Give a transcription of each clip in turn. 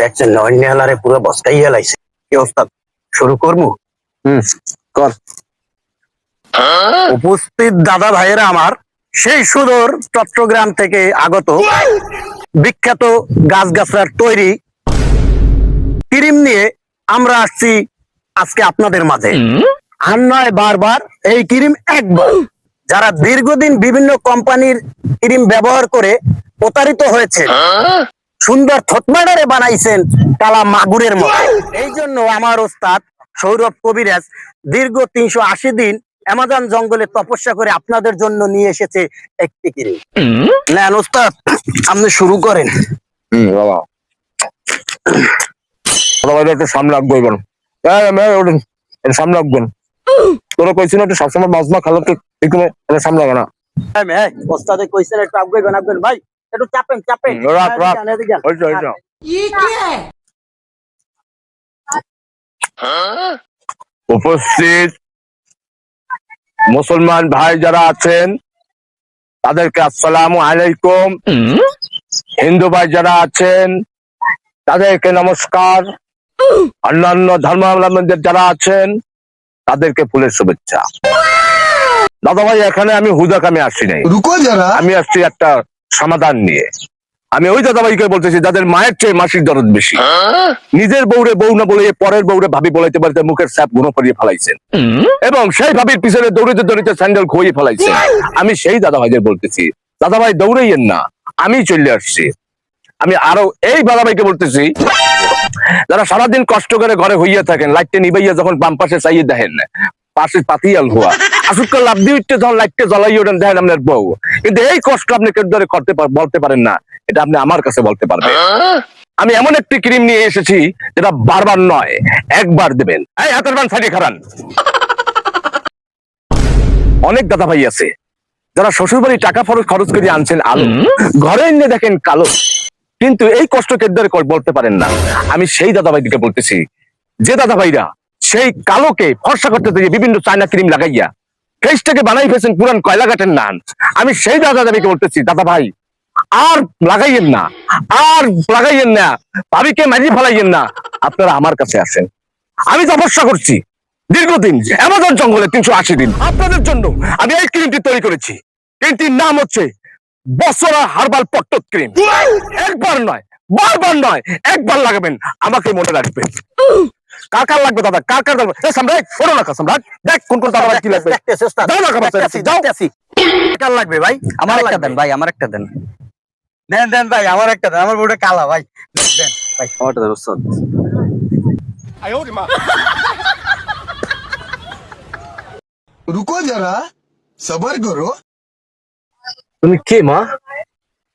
দেখছেন নয়ন পুরো বস্তাই হেলাইছে কি ওস্তাদ? শুরু করব? হুম কর। উপস্থিত দাদা ভাইয়েরা আমার সেই সুদূর চট্টগ্রাম থেকে আগত বিখ্যাত গাছগাছড়ার তৈরি ক্রিম নিয়ে আমরা আসছি আজকে আপনাদের মাঝে। আর নয় বারবার এই ক্রিম একবার। যারা দীর্ঘদিন বিভিন্ন কোম্পানির ক্রিম ব্যবহার করে প্রতারিত হয়েছে। সুন্দর থতমাডারে বানাইছেন কালা মাগুরের মতো। এই জন্য আমার ওস্তাদ সৌরভ কবিরাজ দীর্ঘ তিনশো আশি দিন অ্যামাজন জঙ্গলে তপস্যা করে আপনাদের জন্য নিয়ে এসেছে একটি ক্রিম নেন ওস্তাদ আপনি শুরু করেন। বাবা। একটু সামনে রাখব এবার। সামনে রাখবেন। তোরা কইছি না একটু সবসময় মাছ খালো সামনে না। ওস্তাদে কইছেন একটু ভাই একটু চাপেন চাপেন। উপস্থিত মুসলমান ভাই যারা আছেন তাদেরকে আসসালাম আলাইকুম। হিন্দু ভাই যারা আছেন তাদেরকে নমস্কার। অন্যান্য ধর্মাবলম্বীদের যারা আছেন তাদেরকে ফুলের শুভেচ্ছা। দাদা ভাই এখানে আমি হুদাকামে আসি নাই। আমি আসছি একটা সমাধান নিয়ে। আমি ওই দাদাভাইকে বলতেছি, যাদের মায়ের চেয়ে মাসির দরদ বেশি। নিজের বউরে বউ না বলে পরের বউরে ভাবি বলাইতে পারতে মুখের স্যাপ গুণ করিয়ে ফেলাইছেন। এবং সেই ভাবির পিছনে দৌড়িতে দৌড়িতে স্যান্ডেল খুঁয়ে ফেলাইছেন। আমি সেই দাদাভাইদের বলতেছি, দাদাভাই, দৌড়াইয়েন না, আমি চলে আসছি। আমি আরও এই দাদাভাইকে বলতেছি, যারা সারাদিন কষ্ট করে ঘরে হইয়া থাকেন, লাইটটা নিবাইয়া যখন বাম পাশে চাইয়ে দেখেন, পাশে পাতিয়াল হওয়া। আসুক লাভ দিয়ে উঠতে যখন লাইটটা জ্বলাই ওঠেন দেখেন আপনার বউ। কিন্তু এই কষ্ট আপনি কেউ ধরে করতে বলতে পারেন না। এটা আপনি আমার কাছে বলতে পারবেন। আমি এমন একটি ক্রিম নিয়ে এসেছি যেটা বারবার নয় একবার দেবেন। এই হাতের বান সাইডে খারান। অনেক দাদা ভাই আছে যারা শ্বশুর বাড়ি টাকা খরচ খরচ করে আনছেন আলো। ঘরে এনে দেখেন কালো। কিন্তু এই কষ্ট কেদারে বলতে পারেন না। আমি সেই দাদা ভাইদিকে বলতেছি যে দাদা ভাইরা সেই কালোকে ফর্সা করতে দিয়ে বিভিন্ন চায়না ক্রিম লাগাইয়া ফেসটাকে বানাই ফেছেন পুরান কয়লা নান। আমি সেই দাদা দাবিকে বলতেছি দাদা ভাই আর লাগাইয়েন না আর লাগাইয়েন না ভাবিকে মারি ফেলাইয়েন না আপনারা আমার কাছে আসেন। আমি তপস্যা করছি দীর্ঘদিন অ্যামাজন জঙ্গলে তিনশো আশি দিন। আপনাদের জন্য আমি এই ক্রিমটি তৈরি করেছি। ক্রিমটির নাম হচ্ছে বসরা হার্বাল পট্টত ক্রিম একবার নয় বারবার নয় একবার লাগাবেন আমাকে মনে রাখবেন। কার কার লাগবে দাদা? কার কার লাগবে? এই সম্রাট ওরো না সম্রাট। দেখ কোন কোন দাদা কি লাগবে। দেখতেছি ওস্তাদ দাও না কামাচ্ছি যাও। কার লাগবে ভাই? আমার একটা দেন ভাই আমার একটা দেন। দেন দেন ভাই আমার একটা দেন আমার বউটা কালা ভাই। দেন ভাই। আমারটা দেন ওস্তাদ। আয় ওরে মা। রুকো যারা সবর করো। তুমি কে মা?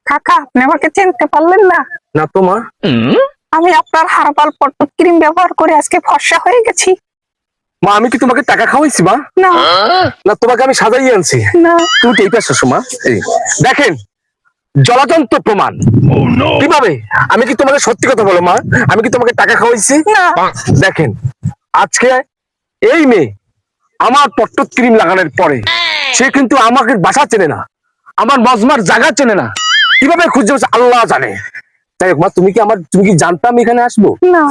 কাকা আপনি আমাকে চিনতে পারলেন না। না তো মা। আমি আপনার হার্বাল পট্ট ক্রিম ব্যবহার করে আজকে ফর্সা হয়ে গেছি। মা আমি কি তোমাকে টাকা খাওয়াইছি মা? না। না তোমাকে আমি সাজাইয়ে আনছি। না। তুমি টেই পাচ্ছ মা। এই দেখেন জলাতন্ত প্রমাণ। কীভাবে? আমি কি তোমাকে সত্যি কথা বলো মা? আমি কি তোমাকে টাকা খাওয়াইছি? না। দেখেন আজকে এই মেয়ে আমার পট্ট ক্রিম লাগানোর পরে সে কিন্তু আমাকে বাসা চেনে না আমার মজমার জায়গা চেনে না। কীভাবে খুঁজে আল্লাহ জানে। তাই মা তুমি কি আমার তুমি কি জানতাম এখানে আসব? না।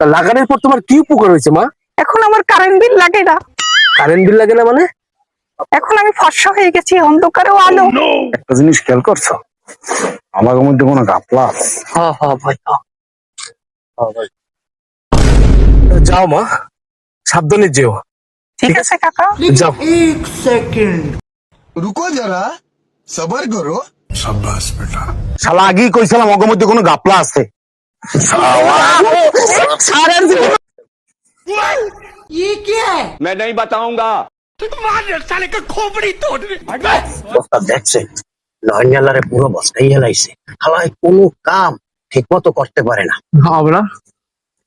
তা লাগানোর পর তোমার কি উপকার হয়েছে মা? এখন আমার কারেন্ট বিল লাগে না। কারেন্ট বিল লাগে না মানে? এখন আমি ফর্সা হয়ে গেছি অন্ধকারেও আলো। oh, একটা জিনিস খেয়াল করছ? আমার মধ্যে কোনো গাপলা আছে। হ্যাঁ ভাই হ্যাঁ ভাই। যাও মা। সাবধানে যেও। ঠিক আছে কাকা। যাও। এক সেকেন্ড রুকো যারা সবার করো सबर करो শালা আগেই কইছিলাম অগের মধ্যে কোনো গাপলা আছে मैं नहीं बताऊंगा ওস্তাদ দেখছে নয়ন হেলারে পুরো বস্তাই হেলাইছে হালাই কোনো কাম ঠিক মতো করতে পারে না হবে না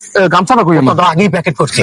এ, গামছাটা কই আমার ওস্তাদ আগেই প্যাকেট করছে